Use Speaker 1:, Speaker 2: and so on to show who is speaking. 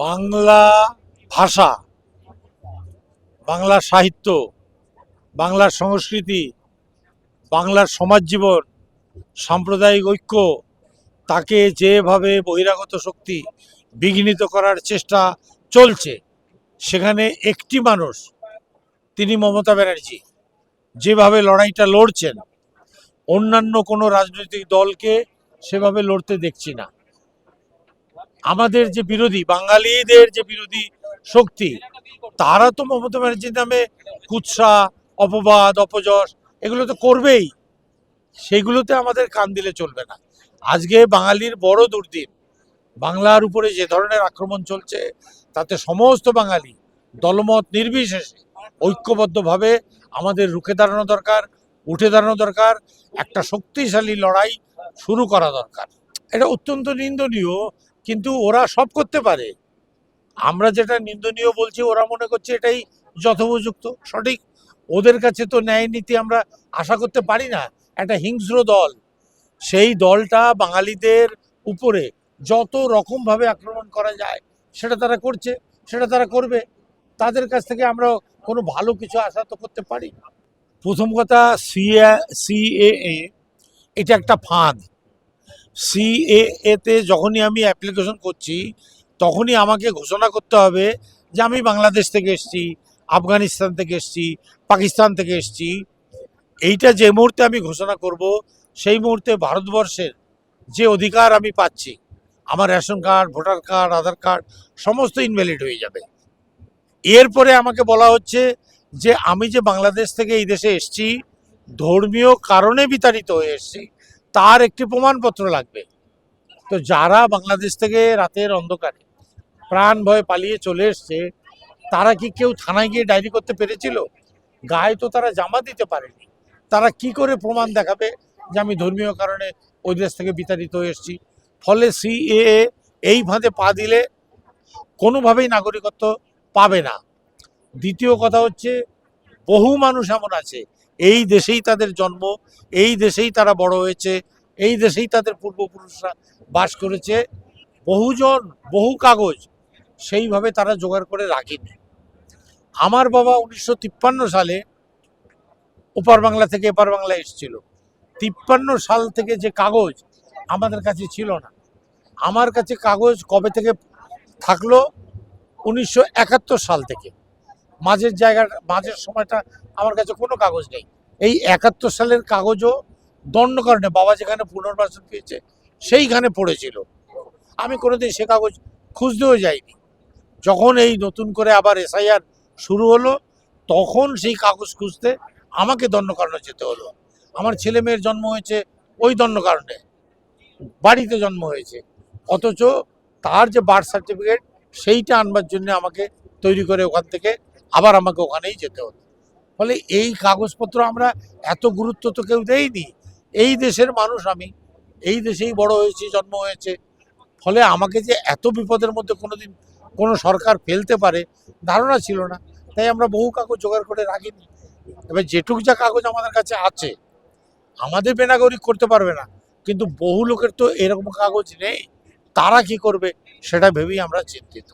Speaker 1: বাংলা ভাষা, বাংলা সাহিত্য বাংলার সংস্কৃতি, বাংলার সমাজ জীবন সাম্প্রদায়িক ঐক্য, তাকে যেভাবে বহিরাগত শক্তি বিঘ্নিত করার চেষ্টা চলছে, সেখানে একটি মানুষ, তিনি মমতা ব্যানার্জি, যেভাবে লড়াইটা লড়ছেন, অন্যান্য কোনো রাজনৈতিক দলকে সেভাবে লড়তে দেখছি না। আমাদের যে বিরোধী, বাঙালিদের যে বিরোধী শক্তি, তারা তো মমতা ব্যানার্জির নামে কুৎসা, অপবাদ, অপযশ এগুলো তো করবেই। সেগুলোতে আমাদের কান দিলে চলবে না। আজকে বাঙালির বড় দুর্দিন। বাংলার উপরে যে ধরনের আক্রমণ চলছে, তাতে সমস্ত বাঙালি দলমত নির্বিশেষে ঐক্যবদ্ধভাবে আমাদের রুখে দাঁড়ানো দরকার, উঠে দাঁড়ানো দরকার, একটা শক্তিশালী লড়াই শুরু করা দরকার। এটা অত্যন্ত নিন্দনীয় কিন্তু ওরা সব করতে পারে। আমরা যেটা নিন্দনীয় বলছি, ওরা মনে করছে এটাই যথোপযুক্ত। সঠিক। ওদের কাছে তো ন্যায় নীতি আমরা আশা করতে পারি না। একটা হিংস্র দল, সেই দলটা বাঙালিদের উপরে যত রকমভাবে আক্রমণ করা যায়, সেটা তারা করছে, সেটা তারা করবে। তাদের কাছ থেকে আমরা কোনো ভালো কিছু আশা তো করতে পারি প্রথম কথা, সিএ, সিএএ, এটা একটা ফাঁদ। সিএএ তে যখনই আমি অ্যাপ্লিকেশন করছি, তখনই আমাকে ঘোষণা করতে হবে যে আমি বাংলাদেশ থেকে এসেছি, আফগানিস্তান থেকে এসেছি, পাকিস্তান থেকে এসেছি। এইটা যে মুহূর্তে আমি ঘোষণা করব, সেই মুহূর্তে ভারতবর্ষের যে অধিকার আমি পাচ্ছি, আমার ration card, voter card, Aadhaar card, সমস্ত ইনভ্যালিড হয়ে যাবে। এরপরে আমাকে বলা হচ্ছে যে আমি যে বাংলাদেশ থেকে এই দেশে এসেছি, ধর্মীয় কারণে বিতাড়িত হয়ে এসেছি তার একটি প্রমাণপত্র লাগবে। তো যারা বাংলাদেশ থেকে রাতের অন্ধকারে প্রাণ ভয়ে পালিয়ে চলে এসছে, তারা কি কেউ থানায় গিয়ে ডায়েরি করতে পেরেছিল? গায়ে তো তারা জামা দিতে পারেনি। তারা কি করে প্রমাণ দেখাবে যে আমি ধর্মীয় কারণে ওই দেশ থেকে বিতাড়িত হয়ে এসেছি? ফলে সিএএ এই ফাঁদে পা দিলে কোনোভাবেই নাগরিকত্ব পাবে না। দ্বিতীয় কথা হচ্ছে, বহু মানুষ এমন আছে এই দেশেই তাদের জন্ম, এই দেশেই তারা বড় হয়েছে, এই দেশেই তাদের পূর্বপুরুষরা বাস করেছে। বহুজন, বহু কাগজ সেইভাবে তারা জোগাড় করে রাখেনি। আমার বাবা উনিশশো তিপ্পান্ন সালে ওপার বাংলা থেকে এপার বাংলা এসেছিল। তিপ্পান্ন সাল থেকে যে কাগজ আমাদের কাছে ছিল না। আমার কাছে কাগজ কবে থেকে থাকল? উনিশশো একাত্তর সাল থেকে। মাঝের জায়গাটা মাঝের সময়টা আমার কাছে কোনো কাগজ নেই। এই একাত্তর সালের কাগজও দণ্ড কারণে বাবা যেখানে পুনর্বাসন পেয়েছে, সেইখানে পড়েছিল। আমি কোনোদিন সে কাগজ খুঁজতেও যাইনি। যখন এই নতুন করে আবার এসআইআর শুরু হলো, তখন সেই কাগজ খুঁজতে আমাকে দণ্ড কারণে যেতে হলো। আমার ছেলে মেয়ের জন্ম হয়েছে ওই দণ্ড কারণে। বাড়িতে জন্ম হয়েছে। অথচ তার যে বার্থ সার্টিফিকেট, সেইটা আনবার জন্য আমাকে তৈরি করে ওখান থেকে আবার আমাকে ওখানেই যেতে হতো। ফলে এই কাগজপত্র আমরা এত গুরুত্ব তো কেউ দেইনি এই দেশের মানুষ আমি, এই দেশেই বড় হয়েছি, জন্ম হয়েছে। ফলে আমাকে যে এত বিপদের মধ্যে কোনোদিন কোনো সরকার ফেলতে পারে, ধারণা ছিল না। তাই আমরা বহু কাগজ জোগাড় করে রাখিনি। এবার যেটুক যা কাগজ আমাদের কাছে আছে, আমাদের বেনাগরিক করতে পারবে না। কিন্তু বহু লোকের তো এরকম কাগজ নেই, তারা কি করবে সেটা ভেবেই আমরা চিন্তিত।